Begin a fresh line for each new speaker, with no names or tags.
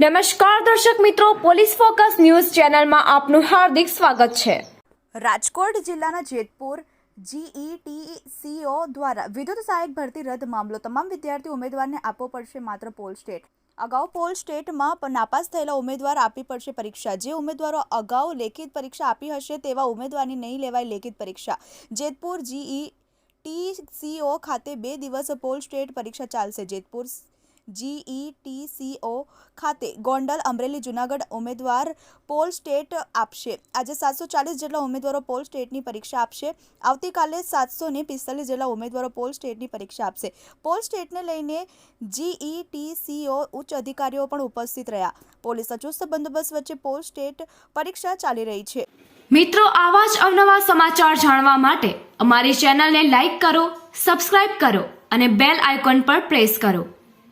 નમસ્કાર દર્શક મિત્રો, પોલીસ ફોકસ ન્યૂઝ ચેનલમાં આપનું હાર્દિક સ્વાગત છે.
રાજકોટ જિલ્લાના જેતપુર જીઈટીસીઓ દ્વારા વિદ્યુત સહાયક ભરતી રદ મામલો તમામ વિદ્યાર્થી ઉમેદવારને આપવો પડશે માત્ર પોલ સ્ટેટ. અગાઉ પોલ સ્ટેટમાં નાપાસ થયેલા ઉમેદવાર આપવી પડશે પરીક્ષા. જે ઉમેદવારો અગાઉ લેખિત પરીક્ષા આપી હશે તેવા ઉમેદવારની નહીં લેવાય લેખિત પરીક્ષા. જેતપુર જીઈ ટીસીઓ ખાતે બે દિવસ પોલ સ્ટેટ પરીક્ષા ચાલશે. જેતપુર જીઈટીસીઓ ખાતે ગોંડલ અમરેલી જુનાગઢ ઉમેદવાર પોલ સ્ટેટ આપશે. આજે સાતસો ચાલીસ જેટલા ઉમેદવારો પોલ સ્ટેટની પરીક્ષા આપશે. આવતીકાલે સાતસો ને પિસ્તાલીસ જેટલા ઉમેદવારો પોલ સ્ટેટની પરીક્ષા આપશે. પોલ સ્ટેટને લઈને જીઈટીસીઓ ઉચ્ચ અધિકારીઓ પણ ઉપસ્થિત રહ્યા. પોલીસના ચુસ્ત બંદોબસ્ત વચ્ચે પોલ સ્ટેટ પરીક્ષા ચાલી રહી છે.
મિત્રો, આવા જ અવનવા સમાચાર જાણવા માટે અમારી ચેનલને લાઈક કરો, સબસ્ક્રાઇબ કરો અને બેલ આઇકોન પર પ્રેસ કરો.